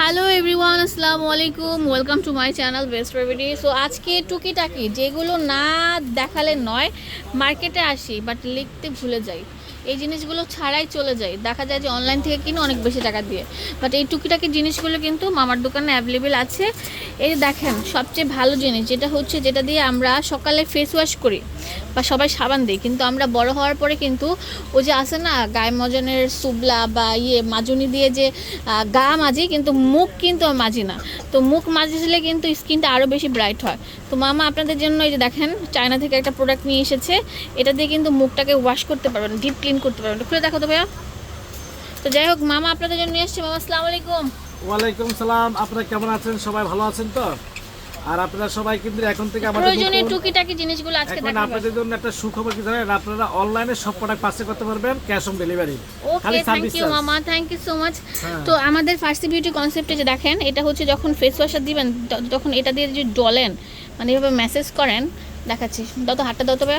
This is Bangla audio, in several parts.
হ্যালো এভরিওয়ান, আসসালামু আলাইকুম। Welcome to my channel best রেভিডি so আজকে টুকিটাকি, যেগুলো না দেখালে নয়, মার্কেটে আসি বাট লিখতে ভুলে যাই। এই জিনিসগুলো ছাড়াই চলে যায় দেখা যায় যে অনলাইন থেকে কিনে অনেক বেশি টাকা দিয়ে। বাট এই টুকিটাকি জিনিসগুলো কিন্তু মামার দোকানে অ্যাভেলেবেল আছে। এই দেখেন, সবচেয়ে ভালো জিনিস, যেটা হচ্ছে, যেটা দিয়ে আমরা সকালে ফেস ওয়াশ করি। বা সবাই সাবান দিই, কিন্তু আমরা বড় হওয়ার পরে কিন্তু ও যে আসে না গায়ে মজনের সুবলা বা ইয়ে মাজুনি দিয়ে যে গা মাজি, কিন্তু মুখ কিন্তু মাজি না। তো মুখ মাজলে কিন্তু স্কিনটা আরও বেশি ব্রাইট হয়। তো মামা আপনাদের জন্য এই যে দেখেন, চায়না থেকে একটা প্রোডাক্ট নিয়ে এসেছে। এটা দিয়ে কিন্তু মুখটাকে ওয়াশ করতে পারবেন ডিপ ক্লিন করতে পারবেন। খুলে দেখো তো ভাইয়া। তো যাই হোক, মামা আপনাদের জন্য নিয়ে এসছে মামা, আসসালামু আলাইকুম। ওয়ালাইকুম সালাম। আপনারা কেমন আছেন? সবাই ভালো আছেন তো? আর আপনারা সবাই কিন্তু এখন থেকে আমাদের প্রয়োজনীয় টুকিটাকি জিনিসগুলো আজকে দেখাবো। আপনাদের জন্য একটা সুখবর কি জানেন? আপনারা অনলাইনে সব প্রোডাক্ট করতে পারবেন cash on delivery okay thank you মামা থ্যাংক ইউ সো মাচ। তো আমাদের ফার্স্ট বিউটি কনসেপ্টে যে দেখেন এটা হচ্ছে যখন ফেস ওয়াশ দিবেন ত- তখন এটা দিয়ে যদি ডলেন মানে এভাবে মেসেজ করেন দেখাচ্ছি। দত হাতটা দাও তবে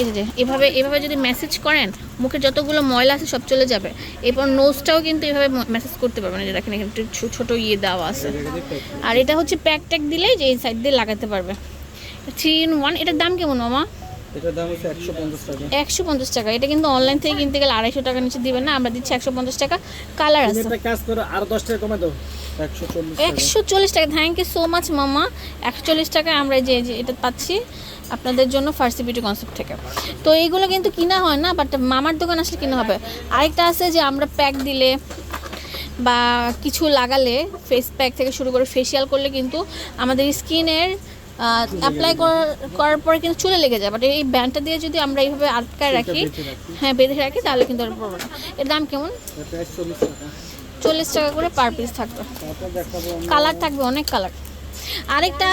এই যে এভাবে এভাবে যদি মেসেজ করেন মুখে যতগুলো ময়লা আছে সব চলে যাবে। এরপর নোজটাও কিন্তু এভাবে মেসেজ করতে পারবেন যে দেখেন এখানে ছোট ইয়ে দেওয়া আছে। আর এটা হচ্ছে প্যাক ট্যাক দিলেই যে এই সাইড দিয়ে লাগাতে পারবে। থ্রি ইন ওয়ান এটার দাম কেমন মামা? একশো পঞ্চাশ টাকা। টাকা। এটা কিন্তু অনলাইন থেকে কিনতে গেলে আড়াইশো টাকা নিচে দিবেন না। আমরা দিচ্ছি একশো পঞ্চাশ টাকা। কালার আছে। টাকা একশো চল্লিশ টাকা। থ্যাংক ইউ সো মাচ মামা। একশো চল্লিশ টাকায় আমরা যে এটা পাচ্ছি। আপনাদের জন্য ফার্সি বিউটি কনসেপ্ট থেকে। তো এইগুলো কিন্তু কিনা হয় না বাট মামার দোকান আসলে কিনা হবে। আরেকটা আছে যে আমরা প্যাক দিলে বা কিছু লাগালে ফেস প্যাক থেকে শুরু করে ফেসিয়াল করলে কিন্তু আমাদের স্কিনের অ্যাপ্লাই করার পরে কিন্তু চুলে লেগে যায়। বাট এই ব্যান্ডটা দিয়ে যদি আমরা এইভাবে আটকায় রাখি হ্যাঁ বেঁধে রাখি তাহলে কিন্তু আর পড়বে না। এর দাম কেমন? চল্লিশ টাকা। করে পার পিস থাকবে। কালার থাকবে অনেক কালার আরেকটা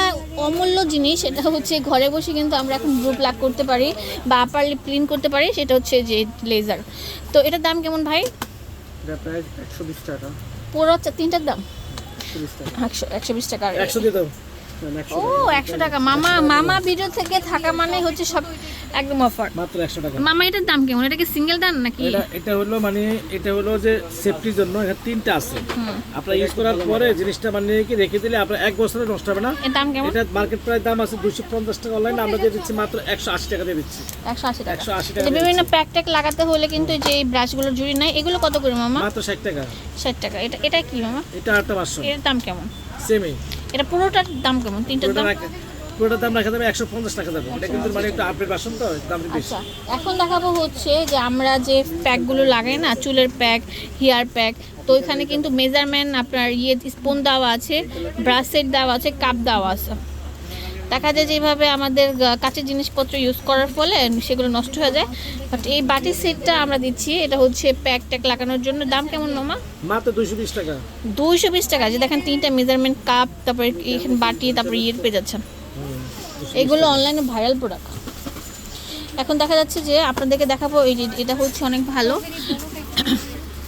অমূল্য জিনিস সেটা হচ্ছে ঘরে বসে কিন্তু আমরা এখন ব্লু লাগ করতে পারি বা আপার লিপ ক্লিন করতে পারি সেটা হচ্ছে যে লেজার। তো এটার দাম কেমন ভাই? একশো বিশ টাকা। পুরো তিনটার দাম? একশো বিশ টাকা। একশো একশো বিশ টাকা একশো দিয়ে একশো ও একশো টাকা। মামা মামা ভিডিও থেকে থাকা মানে হচ্ছে সব একদম অফার মাত্র একশো টাকা। মামা এটার দাম কেমন? এটা কি সিঙ্গেল দাম নাকি? এটা এটা হলো মানে এটা হলো যে সেফটির জন্য এখানে তিনটা আছে। আপনার ইউজ করার পরে জিনিসটা মানে কি রেখে দিলে আপনার এক বছরে নষ্ট হবে না? দাম কেমন? এটা মার্কেট প্রাইস দাম আছে দুশো পঞ্চাশ টাকা অনলাইন আমরা দিয়ে দিচ্ছি মাত্র একশো আশি টাকা দিয়ে দিচ্ছি। একশো আশি টাকা। একশো আশি টাকা বিভিন্ন প্যাক ট্যাক লাগাতে হলে কিন্তু যে এই ব্রাশগুলোর জুড়ি নাই এগুলো কত করে মামা? মাত্র ষাট টাকা। ষাট টাকা। এটা এটা কি মামা? এটা আটটা পাঁচশো। এর দাম কেমন? সেমই এটা পুরোটার দাম কেমন? তিনটার দাম? দাম রাখা যাবে একশো পঞ্চাশ টাকা যাবে এটা কিন্তু মানে একটু আপডেট বাসন তো দাম বেশি। আচ্ছা এখন দেখাবো হচ্ছে যে আমরা যে প্যাকগুলো লাগাই না চুলের প্যাক হেয়ার প্যাক তো এখানে কিন্তু মেজারমেন্ট আপনার ইয়ে স্পুন দেওয়া আছে ব্রাশ সেট দেওয়া আছে কাপ দেওয়া আছে। দেখা যায় যেভাবে আমাদের কাঁচের জিনিসপত্র ইউজ করার ফলে সেগুলো নষ্ট হয়ে যায়। বাট এই বাটি সেটটা আমরা দিচ্ছি এটা হচ্ছে প্যাক ট্যাক লাগানোর জন্য। দাম কেমন মামা? মাত্র দুশো বিশ টাকা। দুইশো বিশ টাকা যে দেখেন তিনটা মেজারমেন্ট কাপ তারপরে এখানে বাটি তারপরে ইয়ের পেয়ে যাচ্ছেন। এগুলো অনলাইনে ভাইরাল প্রোডাক্ট এখন দেখা যাচ্ছে যে আপনাদেরকে দেখাবো এই যে এটা হচ্ছে অনেক ভালো।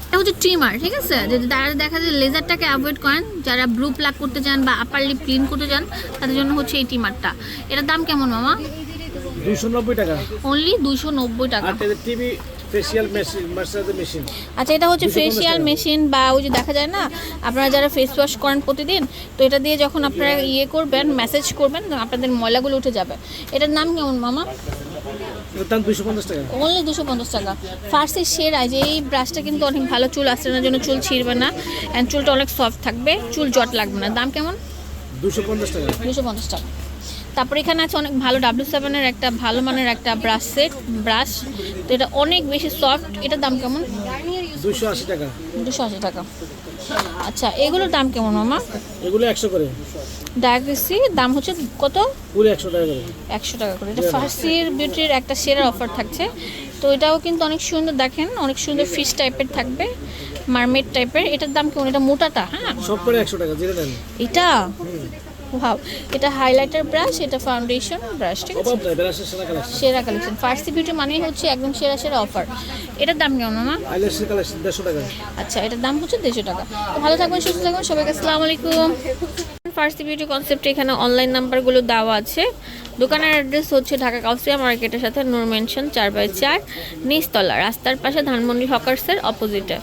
এটা হচ্ছে ট্রিমার ঠিক আছে? যদি তারা দেখা যায় লেজারটাকে অ্যাভয়েড করেন যারা ব্লু প্লাক করতে চান বা আপার লিপ ক্লিন করতে চান তাদের জন্য হচ্ছে এই ট্রিমারটা এটার দাম কেমন মামা? দুশো টাকা। অনলি দুশো টাকা। টিভি ফেসিয়াল মেশিন মাসাজের মেশিন আচ্ছা এটা হচ্ছে 250 ফেসিয়াল মেশিন বা ওই যে দেখা যায় না আপনারা যারা ফেস ওয়াশ করেন প্রতিদিন তো এটা দিয়ে যখন আপনারা ইয়ে করবেন মেসেজ করবেন আপনাদের ময়লাগুলো উঠে যাবে। এটার নাম কেমন মামা? দাম দুশো পঞ্চাশ টাকা। অনলি দুশো পঞ্চাশ টাকা। ফার্স্টের সেরা যে এই ব্রাশটা কিন্তু অনেক ভালো চুল আশ্রানোর জন্য চুল ছিঁড়বে না। অ্যান্ড চুলটা অনেক সফট থাকবে চুল জট লাগবে না। দাম কেমন? দুশো পঞ্চাশ টাকা। দুশো পঞ্চাশ টাকা। তারপর এখানে আছে অনেক ভালো ডাব্লিউ সেভেনের একটা ভালো মানের একটা ব্রাশ সেট ব্রাশ তো এটা অনেক বেশি সফট এটার দাম কেমন? দুশো আশি টাকা। দুশো আশি টাকা। আচ্ছা এগুলোর দাম কেমন মামা? এগুলো একশো করে। ডায়াগ্রেসি দাম হচ্ছে কত? পুরো একশো টাকা করে। একশো টাকা করে। এটা ফার্সির বিউটির একটা সেরা অফার থাকছে। তো এটাও কিন্তু অনেক সুন্দর দেখেন অনেক সুন্দর ফিশ টাইপের থাকবে মারমেড টাইপের এটার দাম কেমন? এটা মোটাটা হ্যাঁ? সব করে একশো টাকা নেন এটা? ওয়াও এটা হাইলাইটার ব্রাশ এটা ফাউন্ডেশন ব্রাশ ঠিক আছে? সেরা কালেকশন ফার্সি বিউটি মানেই হচ্ছে একদম সেরা সেরা অফার এটার দাম কেমন টাকা। আচ্ছা এটার দাম হচ্ছে দেড়শো টাকা। ভালো থাকবেন সুস্থ থাকবেন সবাইকে আসসালামু আলাইকুম। ফার্স্ট বিউটি কনসেপ্টে এখানে অনলাইন নাম্বারগুলো দেওয়া আছে। দোকানের অ্যাড্রেস হচ্ছে ঢাকা কাউসিয়া মার্কেটের সাথে নূর মেনশন চার বাই চার নিচতলা রাস্তার পাশে ধানমন্ডি হকার্সের অপোজিটে